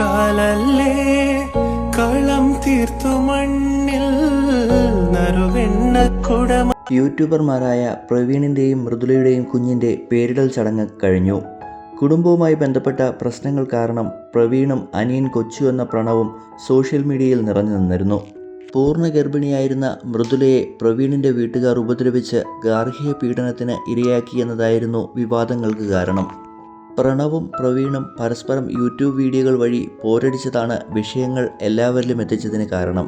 കാലല്ലേ? കളം തീർത്തു മണ്ണിൽ നറുവെണ്ണക്കുടമ യൂട്യൂബർമാരായ പ്രവീണിന്റെയും മൃദുലയുടെയും കുഞ്ഞിന്റെ പേരിടൽ ചടങ്ങ് കഴിഞ്ഞു. കുടുംബവുമായി ബന്ധപ്പെട്ട പ്രശ്നങ്ങൾ കാരണം പ്രവീണും അനിയൻ കൊച്ചു എന്ന പ്രണവും സോഷ്യൽ മീഡിയയിൽ നിറഞ്ഞു നിന്നിരുന്നു. പൂർണ ഗർഭിണിയായിരുന്ന മൃദുലയെ പ്രവീണിന്റെ വീട്ടുകാർ ഉപദ്രവിച്ച് ഗാർഹിക പീഡനത്തിന് ഇരയാക്കി എന്നതായിരുന്നു വിവാദങ്ങൾക്ക് കാരണം. പ്രണവും പ്രവീണും പരസ്പരം യൂട്യൂബ് വീഡിയോകൾ വഴി പോരടിച്ചതാണ് വിഷയങ്ങൾ എല്ലാവരിലും എത്തിച്ചതിന് കാരണം.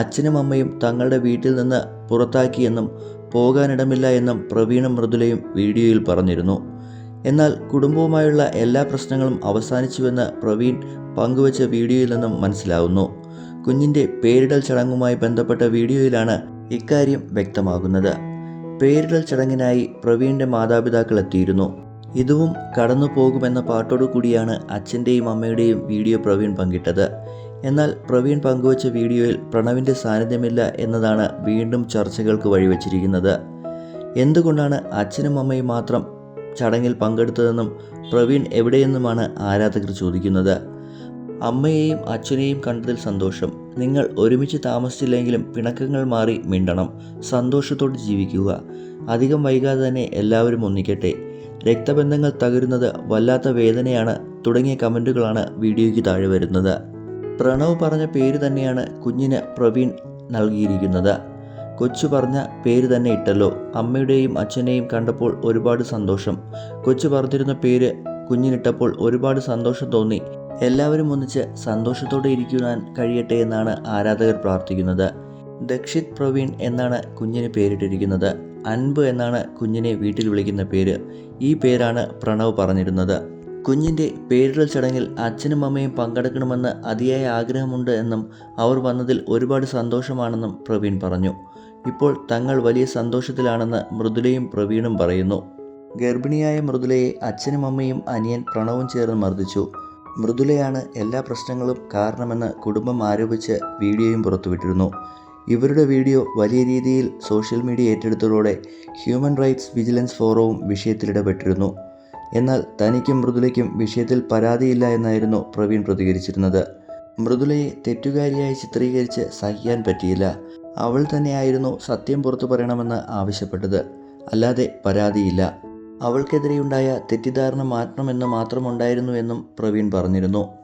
അച്ഛനും അമ്മയും തങ്ങളുടെ വീട്ടിൽ നിന്ന് പുറത്താക്കിയെന്നും പോകാനിടമില്ല എന്നും പ്രവീണും മൃദുലയും വീഡിയോയിൽ പറഞ്ഞിരുന്നു. എന്നാൽ കുടുംബവുമായുള്ള എല്ലാ പ്രശ്നങ്ങളും അവസാനിച്ചുവെന്ന് പ്രവീൺ പങ്കുവച്ച വീഡിയോയിൽ നിന്നും മനസ്സിലാവുന്നു. കുഞ്ഞിന്റെ പേരിടൽ ചടങ്ങുമായി ബന്ധപ്പെട്ട വീഡിയോയിലാണ് ഇക്കാര്യം വ്യക്തമാകുന്നത്. പേരിടൽ ചടങ്ങിനായി പ്രവീണിന്റെ മാതാപിതാക്കൾ എത്തിയിരുന്നു. ഇതും കടന്നു പോകുമെന്ന പാട്ടോടു കൂടിയാണ് അച്ഛന്റെയും അമ്മയുടെയും വീഡിയോ പ്രവീൺ പങ്കിട്ടത്. എന്നാൽ പ്രവീൺ പങ്കുവച്ച വീഡിയോയിൽ പ്രണവിന്റെ സാന്നിധ്യമില്ല എന്നതാണ് വീണ്ടും ചർച്ചകൾക്ക് വഴിവെച്ചിരിക്കുന്നത്. എന്തുകൊണ്ടാണ് അച്ഛനും അമ്മയും മാത്രം ചടങ്ങിൽ പങ്കെടുത്തതെന്നും പ്രവീൺ എവിടെയെന്നുമാണ് ആരാധകർ ചോദിക്കുന്നത്? അമ്മയെയും അച്ഛനെയും കണ്ടതിൽ സന്തോഷം. നിങ്ങൾ ഒരുമിച്ച് താമസിച്ചില്ലെങ്കിലും പിണക്കങ്ങൾ മാറി മിണ്ടണം. സന്തോഷത്തോടെ ജീവിക്കുക. അധികം വൈകാതെ തന്നെ എല്ലാവരും ഒന്നിക്കട്ടെ. രക്തബന്ധങ്ങൾ തകരുന്നത് വല്ലാത്ത വേദനയാണ് തുടങ്ങിയ കമന്റുകളാണ് വീഡിയോയ്ക്ക് താഴെ വരുന്നത്. പ്രണവ് പറഞ്ഞ പേര് തന്നെയാണ് കുഞ്ഞിന് പ്രവീൺ നൽകിയിരിക്കുന്നത്. കൊച്ചു പറഞ്ഞ പേര് തന്നെ ഇട്ടല്ലോ. അമ്മയുടെയും അച്ഛനെയും കണ്ടപ്പോൾ ഒരുപാട് സന്തോഷം. കൊച്ചു പറഞ്ഞിരുന്ന പേര് കുഞ്ഞിനിട്ടപ്പോൾ ഒരുപാട് സന്തോഷം തോന്നി. എല്ലാവരും ഒന്നിച്ച് സന്തോഷത്തോടെ ഇരിക്കുവാൻ കഴിയട്ടെ എന്നാണ് ആരാധകർ പ്രാർത്ഥിക്കുന്നത്. ദക്ഷിത് പ്രവീൺ എന്നാണ് കുഞ്ഞിന് പേരിട്ടിരിക്കുന്നത്. അൻപ് എന്നാണ് കുഞ്ഞിനെ വീട്ടിൽ വിളിക്കുന്ന പേര്. ഈ പേരാണ് പ്രണവ് പറഞ്ഞിരുന്നത്. കുഞ്ഞിന്റെ പേരിടൽ ചടങ്ങിൽ അച്ഛനും അമ്മയും പങ്കെടുക്കണമെന്ന് അതിയായ ആഗ്രഹമുണ്ട് എന്നും അവർ വന്നതിൽ ഒരുപാട് സന്തോഷമാണെന്നും പ്രവീൺ പറഞ്ഞു. ഇപ്പോൾ തങ്ങൾ വലിയ സന്തോഷത്തിലാണെന്ന് മൃദുലയും പ്രവീണും പറയുന്നു. ഗർഭിണിയായ മൃദുലയെ അച്ഛനും അമ്മയും അനിയൻ പ്രണവും ചേർന്ന് മർദ്ദിച്ചു. മൃദുലയാണ് എല്ലാ പ്രശ്നങ്ങളും കാരണമെന്ന് കുടുംബം ആരോപിച്ച് വീഡിയോയും പുറത്തുവിട്ടിരുന്നു. ഇവരുടെ വീഡിയോ വലിയ രീതിയിൽ സോഷ്യൽ മീഡിയ ഏറ്റെടുത്തതോടെ ഹ്യൂമൻ റൈറ്റ്സ് വിജിലൻസ് ഫോറവും വിഷയത്തിലിടപെട്ടിരുന്നു എന്നാൽ തനിക്കും മൃദുലയ്ക്കും വിഷയത്തിൽ പരാതിയില്ല എന്നായിരുന്നു പ്രവീൺ പ്രതികരിച്ചിരുന്നത്. മൃദുലയെ തെറ്റുകാരിയായി ചിത്രീകരിച്ച് സഹിക്കാൻ പറ്റിയില്ല. അവൾ തന്നെയായിരുന്നു സത്യം പുറത്തു പറയണമെന്ന് ആവശ്യപ്പെട്ടത്. അല്ലാതെ പരാതിയില്ല. അവൾക്കെതിരെയുണ്ടായ തെറ്റിദ്ധാരണ മാറ്റണമെന്ന് മാത്രമുണ്ടായിരുന്നുവെന്നും പ്രവീൺ പറഞ്ഞിരുന്നു.